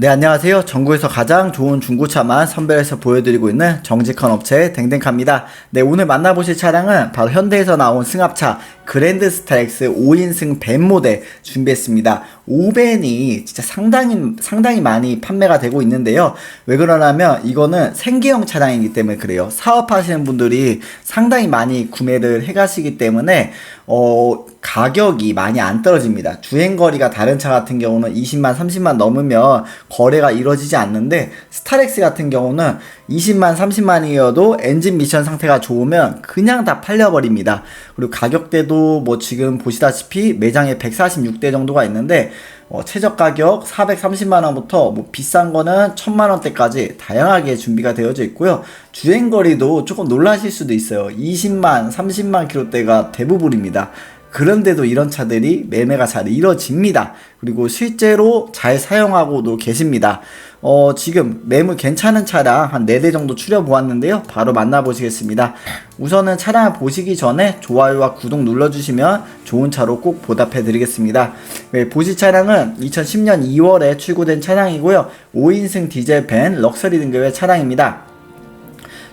네, 안녕하세요. 전국에서 가장 좋은 중고차만 선별해서 보여드리고 있는 정직한 업체 댕댕카입니다. 네, 오늘 만나보실 차량은 바로 현대에서 나온 승합차 그랜드 스타렉스 5인승 벤 모델 준비했습니다. 5벤이 진짜 상당히, 상당히 많이 판매가 되고 있는데요. 왜 그러냐면 이거는 생계형 차량이기 때문에 그래요. 사업하시는 분들이 상당히 많이 구매를 해가시기 때문에 어, 가격이 많이 안 떨어집니다. 주행거리가 다른 차 같은 경우는 20만, 30만 넘으면 거래가 이루어지지 않는데 스타렉스 같은 경우는 20만, 30만이어도 엔진 미션 상태가 좋으면 그냥 다 팔려버립니다. 그리고 가격대도 뭐 지금 보시다시피 매장에 146대 정도가 있는데 어, 최저 가격 430만 원부터 뭐 비싼 거는 1000만 원대까지 다양하게 준비가 되어져 있고요. 주행 거리도 조금 놀라실 수도 있어요. 20만, 30만 킬로대가 대부분입니다. 그런데도 이런 차들이 매매가 잘 이뤄집니다. 그리고 실제로 잘 사용하고도 계십니다. 어, 지금 매물 괜찮은 차량 한 4대 정도 추려보았는데요. 바로 만나보시겠습니다. 우선은 차량을 보시기 전에 좋아요와 구독 눌러주시면 좋은 차로 꼭 보답해드리겠습니다. 네, 보실 차량은 2010년 2월에 출고된 차량이고요. 5인승 디젤 밴 럭셔리 등급의 차량입니다.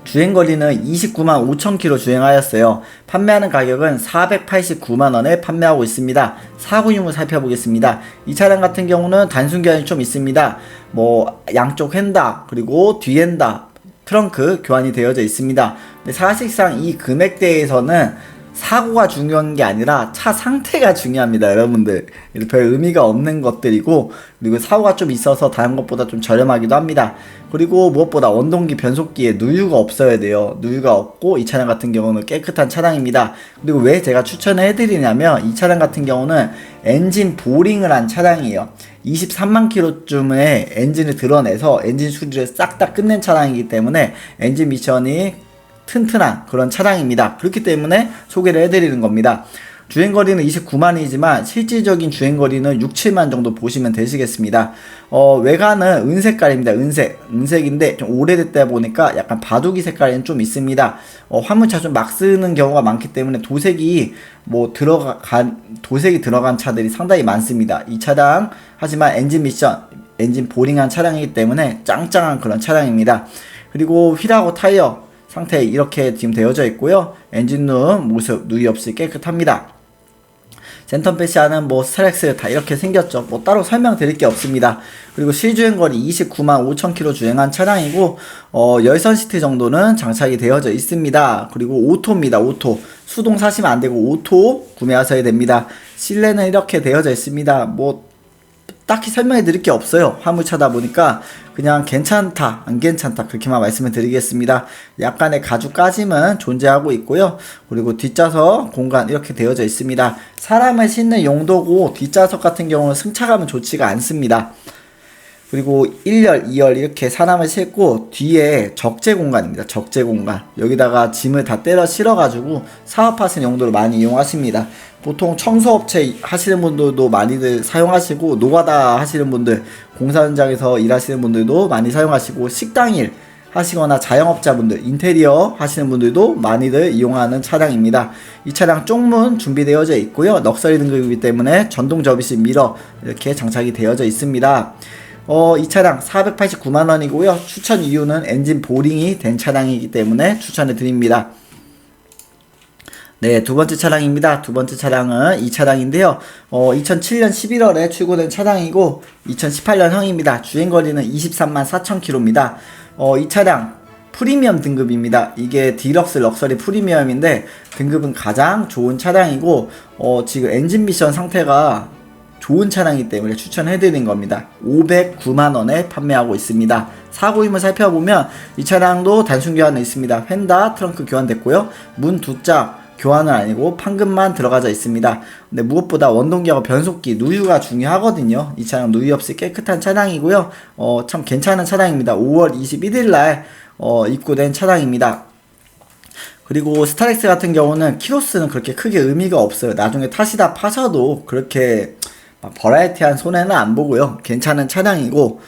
주행 거리는 29만 5천 킬로 주행하였어요. 판매하는 가격은 489만 원에 판매하고 있습니다. 사고 유무 살펴보겠습니다. 이 차량 같은 경우는 단순 교환이 좀 있습니다. 뭐 양쪽 핸다 그리고 뒤 핸다 트렁크 교환이 되어져 있습니다. 근데 사실상 이 금액대에서는 사고가 중요한 게 아니라 차 상태가 중요합니다, 여러분들. 별 의미가 없는 것들이고, 그리고 사고가 좀 있어서 다른 것보다 좀 저렴하기도 합니다. 그리고 무엇보다 원동기 변속기에 누유가 없어야 돼요. 누유가 없고, 이 차량 같은 경우는 깨끗한 차량입니다. 그리고 왜 제가 추천을 해드리냐면, 이 차량 같은 경우는 엔진 보링을 한 차량이에요. 23만 킬로쯤에 엔진을 드러내서 엔진 수리를 싹 다 끝낸 차량이기 때문에 엔진 미션이 튼튼한 그런 차량입니다. 그렇기 때문에 소개를 해드리는 겁니다. 주행거리는 29만이지만 실질적인 주행거리는 6, 7만 정도 보시면 되시겠습니다. 어, 외관은 은색깔입니다. 은색. 은색인데 좀 오래됐다 보니까 약간 바둑이 색깔이 좀 있습니다. 어, 화물차 좀 막 쓰는 경우가 많기 때문에 도색이 뭐 들어간, 도색이 들어간 차들이 상당히 많습니다. 이 차량, 하지만 엔진 미션, 엔진 보링한 차량이기 때문에 짱짱한 그런 차량입니다. 그리고 휠하고 타이어, 상태 이렇게 지금 되어져 있고요. 엔진룸 모습 누이 없이 깨끗합니다. 센터 패시아는 뭐 스트렉스 다 이렇게 생겼죠. 뭐 따로 설명드릴 게 없습니다. 그리고 실주행 거리 29만 5천 킬로 주행한 차량이고 어, 열선 시트 정도는 장착이 되어져 있습니다. 그리고 오토입니다. 오토. 수동 사시면 안 되고 오토 구매하셔야 됩니다. 실내는 이렇게 되어져 있습니다. 뭐 딱히 설명해 드릴 게 없어요. 화물차다 보니까 그냥 괜찮다, 안 괜찮다 그렇게만 말씀을 드리겠습니다. 약간의 가죽 까짐은 존재하고 있고요. 그리고 뒷좌석 공간 이렇게 되어져 있습니다. 사람을 싣는 용도고 뒷좌석 같은 경우는 승차감은 좋지가 않습니다. 그리고 1열, 2열 이렇게 사람을 싣고 뒤에 적재 공간입니다. 적재 공간. 여기다가 짐을 다 때려 실어가지고 사업하시는 용도로 많이 이용하십니다. 보통 청소업체 하시는 분들도 많이들 사용하시고 노가다 하시는 분들, 공사 현장에서 일하시는 분들도 많이 사용하시고 식당일 하시거나 자영업자분들, 인테리어 하시는 분들도 많이들 이용하는 차량입니다. 이 차량 쪽문 준비되어져 있고요. 넉서리 등급이기 때문에 전동 접이식 미러 이렇게 장착이 되어져 있습니다. 어, 이 차량 489만원이고요. 추천 이유는 엔진 보링이 된 차량이기 때문에 추천해 드립니다. 네, 두 번째 차량입니다. 두 번째 차량은 이 차량인데요. 어, 2007년 11월에 출고된 차량이고 2018년형입니다. 주행 거리는 23만 4천 킬로입니다. 어, 이 차량 프리미엄 등급입니다. 이게 디럭스 럭셔리 프리미엄인데 등급은 가장 좋은 차량이고 어, 지금 엔진 미션 상태가 좋은 차량이기 때문에 추천해드린 겁니다. 509만원에 판매하고 있습니다. 사고임을 살펴보면 이 차량도 단순 교환은 있습니다. 휀다 트렁크 교환됐고요. 문 두짝 교환은 아니고 판금만 들어가져 있습니다. 근데 무엇보다 원동기하고 변속기, 누유가 중요하거든요. 이 차량 누유 없이 깨끗한 차량이고요. 어, 참 괜찮은 차량입니다. 5월 21일 날 어, 입고된 차량입니다. 그리고 스타렉스 같은 경우는 키로스는 그렇게 크게 의미가 없어요. 나중에 타시다 파셔도 그렇게 버라이티한 손해는 안 보고요. 괜찮은 차량이고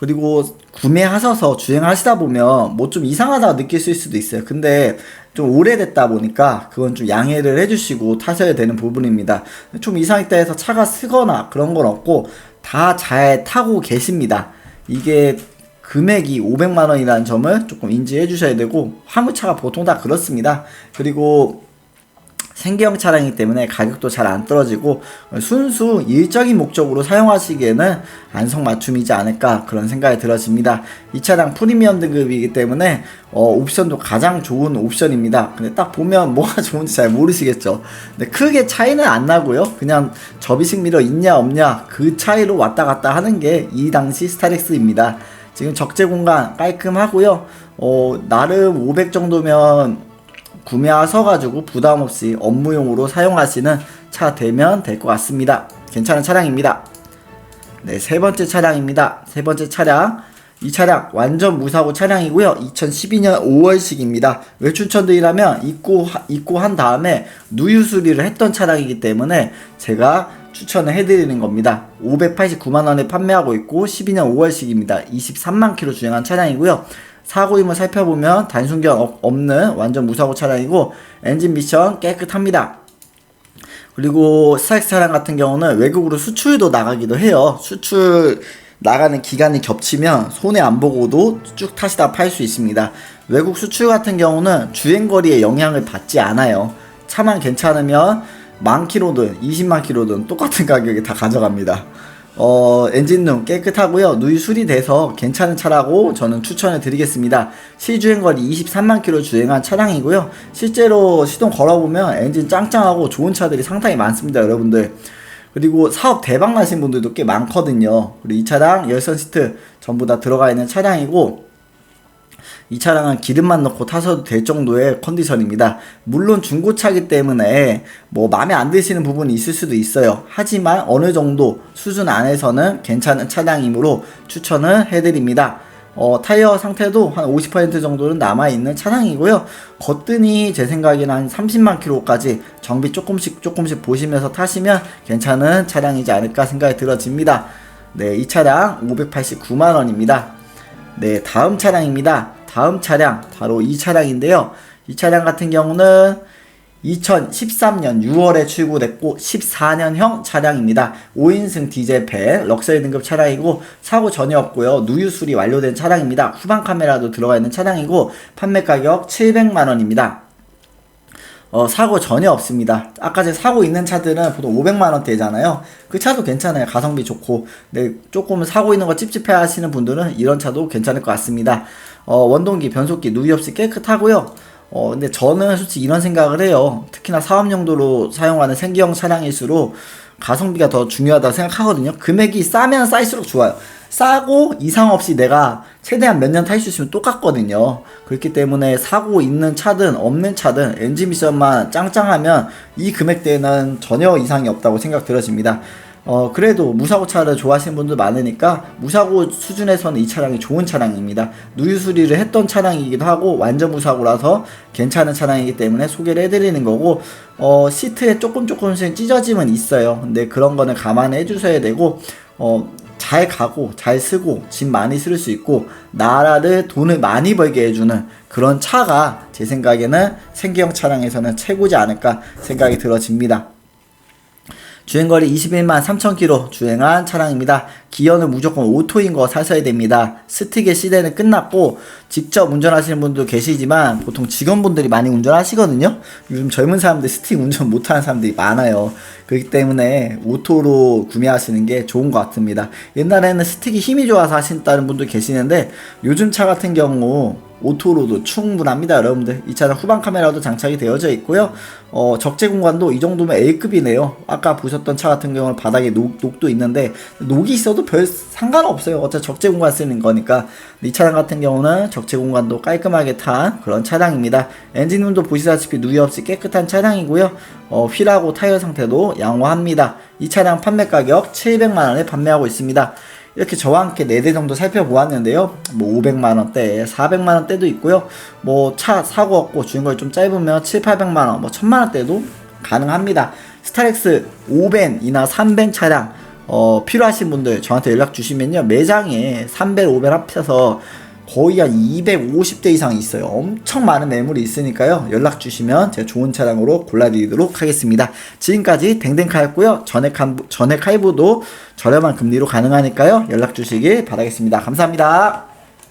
그리고 구매하셔서 주행하시다 보면 뭐 좀 이상하다 느끼실 수도 있어요. 근데 좀 오래됐다 보니까 그건 좀 양해를 해주시고 타셔야 되는 부분입니다. 좀 이상했다 해서 차가 쓰거나 그런 건 없고 다 잘 타고 계십니다. 이게 금액이 500만 원이라는 점을 조금 인지해 주셔야 되고 화물차가 보통 다 그렇습니다. 그리고 생계형 차량이기 때문에 가격도 잘 안 떨어지고 순수 일적인 목적으로 사용하시기에는 안성맞춤이지 않을까 그런 생각이 들어집니다. 이 차량 프리미엄 등급이기 때문에 어, 옵션도 가장 좋은 옵션입니다. 근데 딱 보면 뭐가 좋은지 잘 모르시겠죠. 근데 크게 차이는 안 나고요. 그냥 접이식 미러 있냐 없냐 그 차이로 왔다 갔다 하는 게 이 당시 스타렉스입니다. 지금 적재 공간 깔끔하고요. 어, 나름 500 정도면 구매하셔가지고 부담 없이 업무용으로 사용하시는 차 되면 될 것 같습니다. 괜찮은 차량입니다. 네, 세 번째 차량입니다. 세 번째 차량. 이 차량 완전 무사고 차량이고요. 2012년 5월식입니다. 왜 추천드리냐면 입고 입고 한 다음에 누유 수리를 했던 차량이기 때문에 제가 추천을 해드리는 겁니다. 589만 원에 판매하고 있고 12년 5월식입니다. 23만 킬로 주행한 차량이고요. 사고임을 살펴보면 단순견 없는 완전 무사고 차량이고 엔진 미션 깨끗합니다. 그리고 스타렉스 차량 같은 경우는 외국으로 수출도 나가기도 해요. 수출 나가는 기간이 겹치면 손해 안 보고도 쭉 타시다 팔 수 있습니다. 외국 수출 같은 경우는 주행거리에 영향을 받지 않아요. 차만 괜찮으면 만 킬로든 20만 킬로든 똑같은 가격에 다 가져갑니다. 어, 엔진룸 깨끗하고요. 누이 수리돼서 괜찮은 차라고 저는 추천을 드리겠습니다. 시주행 거리 23만 킬로 주행한 차량이고요. 실제로 시동 걸어보면 엔진 짱짱하고 좋은 차들이 상당히 많습니다, 여러분들. 그리고 사업 대박 나신 분들도 꽤 많거든요. 그리고 이 차량 열선 시트 전부 다 들어가 있는 차량이고 이 차량은 기름만 넣고 타셔도 될 정도의 컨디션입니다. 물론 중고차기 때문에 뭐 마음에 안 드시는 부분이 있을 수도 있어요. 하지만 어느 정도 수준 안에서는 괜찮은 차량이므로 추천을 해드립니다. 어, 타이어 상태도 한 50% 정도는 남아있는 차량이고요. 거뜬히 제 생각에는 한 30만 킬로까지 정비 조금씩 조금씩 보시면서 타시면 괜찮은 차량이지 않을까 생각이 들어집니다. 네, 이 차량 589만원입니다. 네, 다음 차량입니다. 다음 차량 바로 이 차량인데요. 이 차량 같은 경우는 2013년 6월에 출고됐고 14년형 차량입니다. 5인승 디젤 팬 럭셔리 등급 차량이고 사고 전혀 없고요. 누유 수리 완료된 차량입니다. 후방 카메라도 들어가 있는 차량이고 판매 가격 700만 원입니다. 어, 사고 전혀 없습니다. 아까 제 사고 있는 차들은 보통 500만 원대잖아요. 그 차도 괜찮아요. 가성비 좋고. 근데 조금 사고 있는 거 찝찝해 하시는 분들은 이런 차도 괜찮을 것 같습니다. 어, 원동기, 변속기, 누이 없이 깨끗하고요. 어, 근데 저는 솔직히 이런 생각을 해요. 특히나 사업 용도로 사용하는 생기형 차량일수록 가성비가 더 중요하다고 생각하거든요. 금액이 싸면 싸일수록 좋아요. 싸고 이상 없이 내가 최대한 몇 년 탈 수 있으면 똑같거든요. 그렇기 때문에 사고 있는 차든 없는 차든 엔진 미션만 짱짱하면 이 금액대는 전혀 이상이 없다고 생각 들어집니다. 어, 그래도 무사고 차를 좋아하시는 분들 많으니까 무사고 수준에서는 이 차량이 좋은 차량입니다. 누유 수리를 했던 차량이기도 하고 완전 무사고라서 괜찮은 차량이기 때문에 소개를 해드리는 거고 어, 시트에 조금 조금씩 찢어짐은 있어요. 근데 그런 거는 감안해 주셔야 되고 어, 잘 가고 잘 쓰고 짐 많이 쓸 수 있고 나라를 돈을 많이 벌게 해주는 그런 차가 제 생각에는 생계형 차량에서는 최고지 않을까 생각이 들어집니다. 주행거리 21만 3천km 주행한 차량입니다. 기어는 무조건 오토인 거 사셔야 됩니다. 스틱의 시대는 끝났고 직접 운전하시는 분도 계시지만 보통 직원분들이 많이 운전하시거든요. 요즘 젊은 사람들 스틱 운전 못하는 사람들이 많아요. 그렇기 때문에 오토로 구매하시는 게 좋은 것 같습니다. 옛날에는 스틱이 힘이 좋아서 하신다는 분도 계시는데 요즘 차 같은 경우 오토로도 충분합니다 여러분들. 이 차는 후방 카메라도 장착이 되어져 있고요. 어, 적재 공간도 이 정도면 A급이네요. 아까 보셨던 차 같은 경우는 바닥에 녹, 녹도 있는데 녹이 있어도 별 상관없어요. 어차피 적재 공간 쓰는 거니까. 이 차량 같은 경우는 적재 공간도 깔끔하게 탄 그런 차량입니다. 엔진룸도 보시다시피 누이 없이 깨끗한 차량이고요. 어, 휠하고 타이어 상태도 양호합니다. 이 차량 판매 가격 700만원에 판매하고 있습니다 이렇게 저와 함께 4대 정도 살펴보았는데요. 뭐 500만원대, 400만원대도 있고요. 뭐 차 사고 없고 주행거리 좀 짧으면 7, 800만원, 뭐 1000만원대도 가능합니다. 스타렉스 5벤이나 3벤 차량 어, 필요하신 분들 저한테 연락 주시면요. 매장에 3벤, 5벤 합쳐서 거의 한 250대 이상 있어요. 엄청 많은 매물이 있으니까요. 연락 주시면 제가 좋은 차량으로 골라드리도록 하겠습니다. 지금까지 댕댕카였고요. 전액, 한- 전액 할부도 저렴한 금리로 가능하니까요. 연락 주시길 바라겠습니다. 감사합니다.